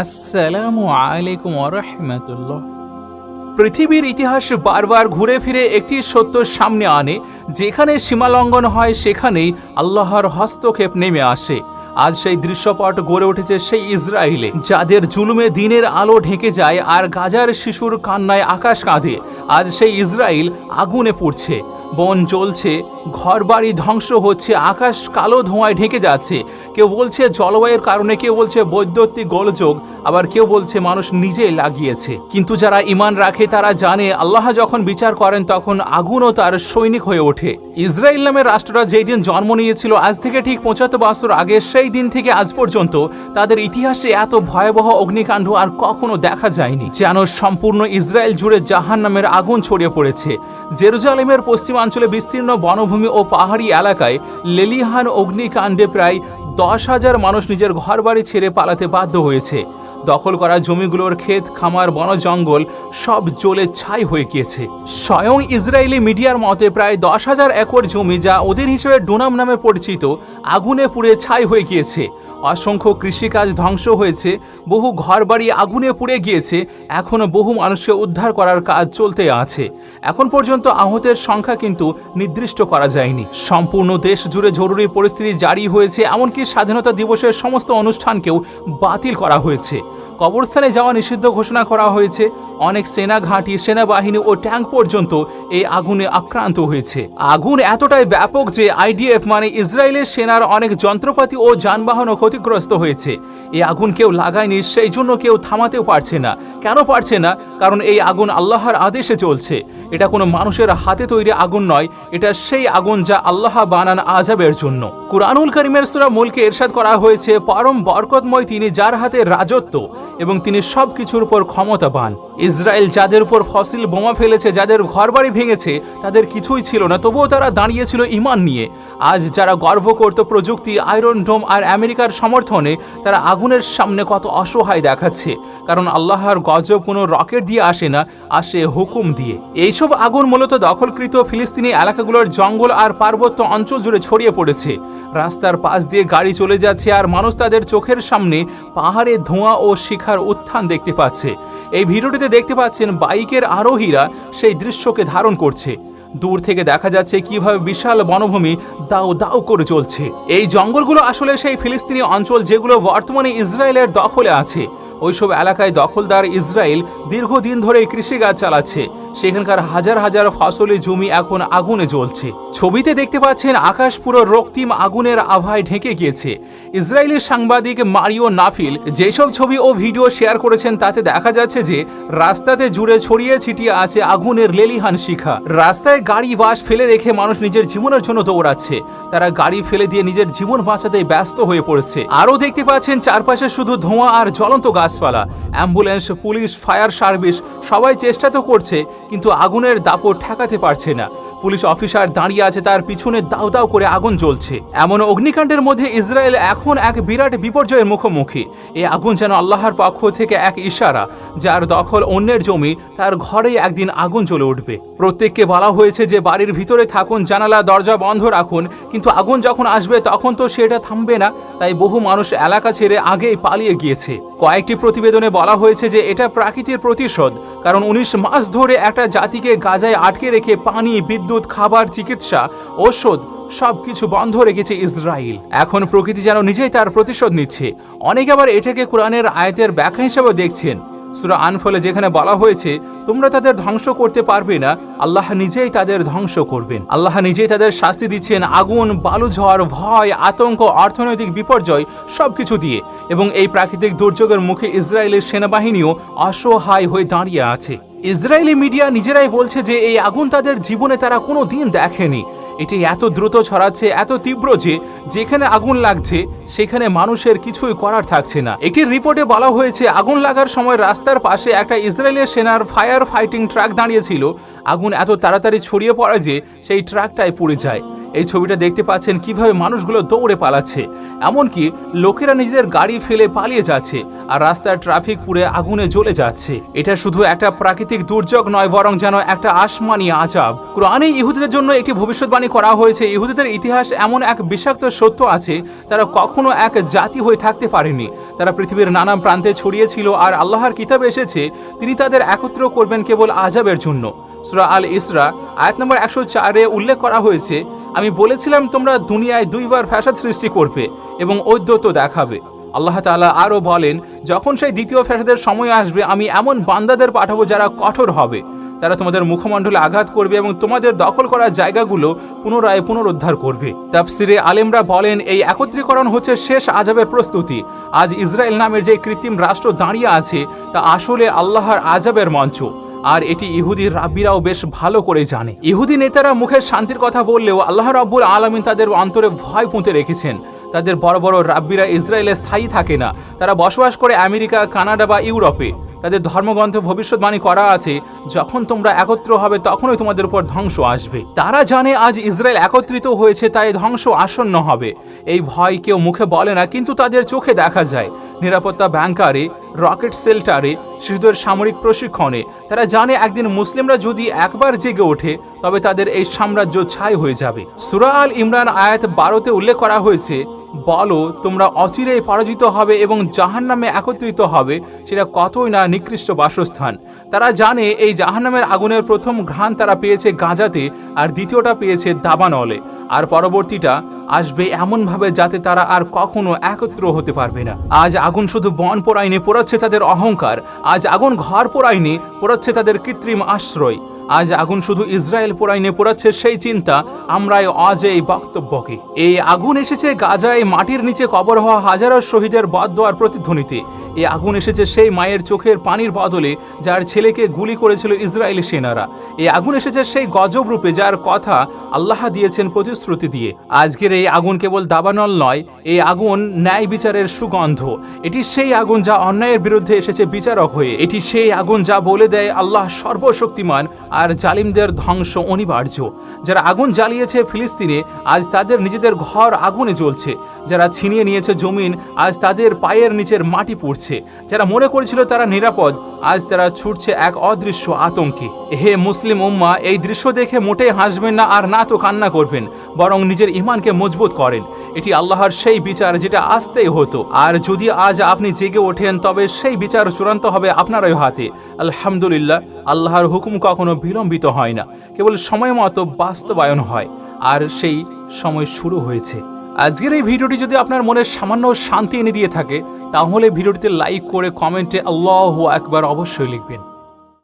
আসসালামু আলাইকুম রহমতুল্লাহ। পৃথিবীর ইতিহাস বারবার ঘুরে ফিরে একটি সত্য সামনে আনে যেখানে সীমালঙ্ঘন হয় সেখানেই আল্লাহর হস্তক্ষেপ নেমে আসে। আজ সেই দৃশ্যপট গড়ে উঠেছে সেই ইসরায়েলে যাদের জুলুমে দিনের আলো ঢেকে যায় আর গাজার শিশুর কান্নায় আকাশ কাঁধে আজ সেই ইসরায়েল আগুনে পড়ছে বন জ্বলছে ঘরবাড়ি ধ্বংস হচ্ছে, আকাশ কালো ধোঁয়ায় ঢেকে যাচ্ছে। কেউ বলছে জলবায়ুর কারণে, কেউ বলছে বৈদ্যুতিক গোলযোগ, আবার কেউ বলছে মানুষ নিজেই লাগিয়েছে। কিন্তু যারা ইমান রাখে, তারা জানে আল্লাহ যখন বিচার করেন, তখন আগুনও তার সৈনিক হয়ে ওঠে। ইসরায়েল নামের রাষ্ট্রটা যেই দিন জন্ম নিয়েছিল, আজ থেকে ঠিক পঁচাত্তর বছর আগে, সেই দিন থেকে আজ পর্যন্ত তাদের ইতিহাসে এত ভয়াবহ অগ্নিকাণ্ড আর কখনো দেখা যায়নি। যেন সম্পূর্ণ ইসরায়েল জুড়ে জাহান নামের আগুন ছড়িয়ে পড়েছে। জেরুজালেমের পশ্চিমাঞ্চলে বিস্তীর্ণ বনভূমি ও পাহাড়ি এলাকায় লেলিহান অগ্নিকাণ্ডে প্রায় দশ হাজার মানুষ নিজের ঘরবাড়ি ছেড়ে পালাতে বাধ্য হয়েছে। দখল করা জমিগুলোর ক্ষেত, খামার, বন, জঙ্গল সব জ্বলে ছাই হয়ে গিয়েছে। স্বয়ং ইসরায়েলি মিডিয়ার মতে প্রায় দশ হাজার একর জমি যা ওদের হিসেবে ডোনাম নামে পরিচিত, আগুনে পুড়ে ছাই হয়ে গিয়েছে। অসংখ্য কৃষিকাজ ধ্বংস হয়েছে, বহু ঘরবাড়ি আগুনে পুড়ে গিয়েছে এখনও বহু মানুষকে উদ্ধার করার কাজ চলতে আছে। এখন পর্যন্ত আহতের সংখ্যা কিন্তু নির্দিষ্ট করা যায়নি। সম্পূর্ণ দেশ জুড়ে জরুরি পরিস্থিতি জারি হয়েছে, এমনকি স্বাধীনতা দিবসের সমস্ত অনুষ্ঠানকেও বাতিল করা হয়েছে। কবরস্থানে যাওয়া নিষিদ্ধ ঘোষণা করা হয়েছে। অনেক সেনা ঘাঁটি, সেনাবাহিনী ও ট্যাঙ্ক পর্যন্ত এই আগুনে আক্রান্ত হয়েছে। আগুন এতটাই ব্যাপক যে আইডিএফ মানে ইসরায়েলের সেনার অনেক যন্ত্রপাতি ও যানবাহনও ক্ষতিগ্রস্ত হয়েছে। এই আগুন কেউ লাগায়নি, সেই জন্য কেউ থামাতেও পারছে না। কেন পারছে না? কারণ এই আগুন আল্লাহর আদেশে চলছে এটা কোনো মানুষের হাতে তৈরি আগুন নয়, এটা সেই আগুন যা আল্লাহ বানান আজাবের জন্য। কুরআনুল করিমের সুরা মুলকে এরশাদ করা হয়েছে, পরম বরকতময় তিনি যার হাতে রাজত্ব এবং তিনি সব কিছুর উপর ক্ষমতা পান ইসরায়েল যাদের উপর ফসিল বোমা ফেলেছে, যাদের ঘরবাড়ি ভেঙেছে, তাদের কিছুই ছিল না, তবুও তারা দাঁড়িয়েছিল ইমান নিয়ে। আজ যারা গর্ব করত প্রযুক্তি, আয়রন ডোম আর আমেরিকার সমর্থনে, তারা আগুনের সামনে কত অসহায় দেখাচ্ছে। কারণ আল্লাহর গজব কোনো রকেট দিয়ে আসে না, আসে হুকুম দিয়ে। এইসব আগুন মূলত দখলকৃত ফিলিস্তিনি এলাকাগুলোর জঙ্গল আর পার্বত্য অঞ্চল জুড়ে ছড়িয়ে পড়েছে। রাস্তার পাশ দিয়ে গাড়ি চলে যাচ্ছে আর মানুষ তাদের চোখের সামনে পাহাড়ে ধোঁয়া ও শিখার উত্থান দেখতে পাচ্ছে। এই ভিডিওটিতে দেখতে পাচ্ছেন বাইকের আরোহীরা সেই দৃশ্যকে ধারণ করছে। দূর থেকে দেখা যাচ্ছে কীভাবে বিশাল বনভূমি দাও দাও করে চলছে। এই জঙ্গলগুলো আসলে সেই ফিলিস্তিনি অঞ্চল যেগুলো বর্তমানে ইসরায়েলের দখলে আছে। ওইসব এলাকায় দখলদার ইসরায়েল দীর্ঘদিন ধরে কৃষিকাজ চালাচ্ছে। সেখানকার হাজার হাজার ফসলের জমি এখন আগুনে জ্বলছে। ছবিতে দেখতে পাচ্ছেন আকাশ পুরো রক্তিম আগুনের আভায় ঢেকে গিয়েছে। ইসরায়েলি সাংবাদিক মারিও নাফিল যেসব ছবি ও ভিডিও শেয়ার করেছেন তাতে দেখা যাচ্ছে যে রাস্তাতে জুড়ে ছড়িয়ে ছিটিয়ে আছে আগুনের লেলিহান শিখা। রাস্তায় গাড়ি বাস ফেলে রেখে মানুষ নিজের জীবনের জন্য দৌড়াচ্ছে। তারা গাড়ি ফেলে দিয়ে নিজের জীবন বাঁচাতে ব্যস্ত হয়ে পড়েছে। আরও দেখতে পাচ্ছেন চারপাশে শুধু ধোঁয়া আর জ্বলন্ত গাছপালা। অ্যাম্বুলেন্স, পুলিশ, ফায়ার সার্ভিস সবাই চেষ্টা তো করছে কিন্তু আগুনের দাপট ঠেকাতে পারছে না। পুলিশ অফিসার দাঁড়িয়ে আছে তার পিছনে দাউ দাউ করে আগুন জ্বলছে। এমন অগ্নিকাণ্ডের মধ্যে ইসরায়েল এখন এক বিরাট বিপর্যয়ের মুখোমুখি। এই আগুন যেন আল্লাহর পক্ষ থেকে এক ইশারা, যার দখল অন্যের জমি, তার ঘরেই একদিন আগুন জ্বলে উঠবে। প্রত্যেককে বলা হয়েছে যে, বাড়ির ভিতরে থাকুন, জানালা, দরজা বন্ধ রাখুন, কিন্তু আগুন যখন আসবে, তখন তো সেটা থামবে না। তাই বহু মানুষ এলাকা ছেড়ে আগেই পালিয়ে গিয়েছে। কয়েকটি প্রতিবেদনে বলা হয়েছে যে, এটা প্রাকৃতিক প্রতিশোধ, কারণ উনিশ মাস ধরে একটা জাতিকে গাজায় আটকে রেখে পানি, বিদ্যুৎ খাবার, চিকিৎসা, ঔষধ, সবকিছু বন্ধ রেখেছে ইসরায়েল। এখন প্রকৃতি যেন নিজেই তার প্রতিশোধ নিচ্ছে। অনেকে আবার এটাকে কোরআনের আয়তের ব্যাখ্যা হিসেবে দেখছেন। সুরা আনফলে যেখানে বলা হয়েছে, তোমরা তাদের ধ্বংস করতে পারবে না, আল্লাহ নিজেই তাদের ধ্বংস করবেন। আল্লাহ নিজেই তাদের শাস্তি দিচ্ছেন আগুন বালুঝড় ভয়, আতঙ্ক, অর্থনৈতিক বিপর্যয়, সবকিছু দিয়ে। এবং এই প্রাকৃতিক দুর্যোগের মুখে ইসরায়েলের সেনাবাহিনীও অসহায় হয়ে দাঁড়িয়ে আছে। ইসরায়েলি মিডিয়া নিজেরাই বলছে যে, এই আগুন তাদের জীবনে তারা কোনো দিন দেখেনি। এটি এত দ্রুত ছড়াচ্ছে, এত তীব্র যে যেখানে আগুন লাগছে, সেখানে মানুষের কিছুই করার থাকছে না। একটি রিপোর্টে বলা হয়েছে, আগুন লাগার সময় রাস্তার পাশে একটা ইসরায়েলের সেনার ফায়ার ফাইটিং ট্রাক দাঁড়িয়েছিল। আগুন এত তাড়াতাড়ি ছড়িয়ে পড়ে যে সেই ট্রাকটাই পুড়ে যায়। এই ছবিটা দেখতে পাচ্ছেন কীভাবে মানুষগুলো দৌড়ে পালাচ্ছে। এমনকি লোকেরা নিজেদের গাড়ি ফেলে পালিয়ে যাচ্ছে আর রাস্তার ট্রাফিক পুড়ে আগুনে জ্বলে যাচ্ছে। এটা শুধু একটা প্রাকৃতিক দুর্যোগ নয়, বরং যেন একটা আসমানি আজাব। কোরআনে ইহুদিদের জন্য একটি ভবিষ্যৎবাণী করা হয়েছে, ইহুদিদের ইতিহাস এমন এক বিষাক্ত সত্য আছে, তারা কখনো এক জাতি হয়ে থাকতে পারেনি। তারা পৃথিবীর নানান প্রান্তে ছড়িয়েছিল আর আল্লাহর কিতাব এসেছে, তিনি তাদের একত্র করবেন কেবল আজাবের জন্য। সুরা আল ইসরা আয়াত নম্বর একশো চারে উল্লেখ করা হয়েছে আমি বলেছিলাম তোমরা দুনিয়ায় দুইবার ফ্যাসাদ সৃষ্টি করবে এবং ঔদ্যত দেখাবে। আল্লাহ তাআলা আরও বলেন, যখন সেই দ্বিতীয় ফ্যাসাদের সময় আসবে, আমি এমন বান্দাদের পাঠাবো যারা কঠোর হবে। তারা তোমাদের মুখমণ্ডলে আঘাত করবে এবং তোমাদের দখল করা জায়গাগুলো পুনরায় পুনরুদ্ধার করবে। তাফসিরে আলেমরা বলেন, এই একত্রীকরণ হচ্ছে শেষ আজাবের প্রস্তুতি। আজ ইসরায়েল নামের যে কৃত্রিম রাষ্ট্র দাঁড়িয়ে আছে, তা আসলে আল্লাহর আজাবের মঞ্চ। আর এটি ইহুদি রাব্বিরাও বেশ ভালো করে জানে। ইহুদি নেতারা মুখে শান্তির কথা বললেও আল্লাহ রাব্বুল আলমিন তাদের অন্তরে ভয় পুঁতে রেখেছেন। তাদের বড় বড় রাব্বিরা ইসরায়েলে স্থায়ী থাকে না। তারা বসবাস করে আমেরিকা, কানাডা বা ইউরোপে। তাদের ধর্মগ্রন্থে ভবিষ্যৎবাণী করা আছে, যখন তোমরা একত্র হবে তখনই তোমাদের উপর ধ্বংস আসবে। তারা জানে আজ ইসরায়েল একত্রিত হয়েছে, তাই ধ্বংস আসন্ন হবে। এই ভয় কেউ মুখে বলে না, কিন্তু তাদের চোখে দেখা যায়। নিরাপত্তা ব্যাংকারে, রকেট সেল্টারে, শিশুদের সামরিক প্রশিক্ষণে। তারা জানে একদিন মুসলিমরা যদি একবার জেগে ওঠে, তবে তাদের এই সাম্রাজ্য ছাই হয়ে যাবে। সুরা আল ইমরান আয়াত বারোতে উল্লেখ করা হয়েছে, বলো, তোমরা অচিরেই পরাজিত হবে এবং জাহান নামে একত্রিত হবে, সেটা কতই না নিকৃষ্ট বাসস্থান। তারা জানে এই জাহান্নামের আগুনের প্রথম ঘ্রাণ তারা পেয়েছে গাঁজাতে, আর দ্বিতীয়টা পেয়েছে দাবানলে। আর পরবর্তীটা আসবে এমনভাবে যাতে তারা আর কখনো একত্র হতে পারবে না। আজ আগুন শুধু বন পোড়াইনে পোড়াচ্ছে তাদের অহংকার, আজ আগুন ঘর পোড়াইনে পোড়াচ্ছে তাদের কৃত্রিম আশ্রয়। আজ আগুন শুধু ইসরায়েল পোড়াইনে পোড়াচ্ছে সেই চিন্তা, আমরাই আজ এই বক্তব্যকে। এই আগুন এসেছে গাজায় মাটির নিচে কবর হওয়া হাজারো শহীদের বদোয়ার প্রতিধ্বনিতে। এই আগুন এসেছে সেই মায়ের চোখের পানির বদলে, যার ছেলেকে গুলি করেছিল ইসরায়েলি সেনারা। এই আগুন এসেছে সেই গজব রূপে, যার কথা আল্লাহ দিয়েছেন প্রতিশ্রুতি দিয়ে। আজকের এই আগুন কেবল দাবানল নয়, এই আগুন ন্যায় বিচারের সুগন্ধ। এটি সেই আগুন যা অন্যায়ের বিরুদ্ধে এসেছে বিচারক হয়ে। এটি সেই আগুন যা বলে দেয় আল্লাহ সর্বশক্তিমান আর জালিমদের ধ্বংস অনিবার্য। যারা আগুন জ্বালিয়েছে ফিলিস্তিনে, আজ তাদের নিজেদের ঘর আগুনে জ্বলছে। যারা ছিনিয়ে নিয়েছে জমিন, আজ তাদের পায়ের নিচের মাটি পড়ছে। যারা মনে করেছিল তারা নিরাপদ, আজ তারা ছুটছে এক অদৃশ্য আতঙ্কে। হে মুসলিম উম্মা, এই দৃশ্য দেখে মোটেই হাসবেন না আর না তো কান্না করবেন, বরং নিজের ইমানকে মজবুত করেন। এটি আল্লাহর সেই বিচার যেটা আসতেই হতো। আর যদি আজ আপনি জেগে ওঠেন, তবে সেই বিচার চূড়ান্ত হবে আপনারই হাতে। আলহামদুলিল্লাহ, আল্লাহর হুকুম কখনো বিলম্বিত হয় না। কেবল সময় মতো বাস্তবায়ন হয়। আর সেই সময় শুরু হয়েছে। আজকের এই ভিডিওটি যদি আপনার মনে সামান্য শান্তি এনে দিয়ে থাকে, তাহলে ভিডিওটিতে লাইক করে কমেন্টে আল্লাহ একবার অবশ্যই লিখবেন।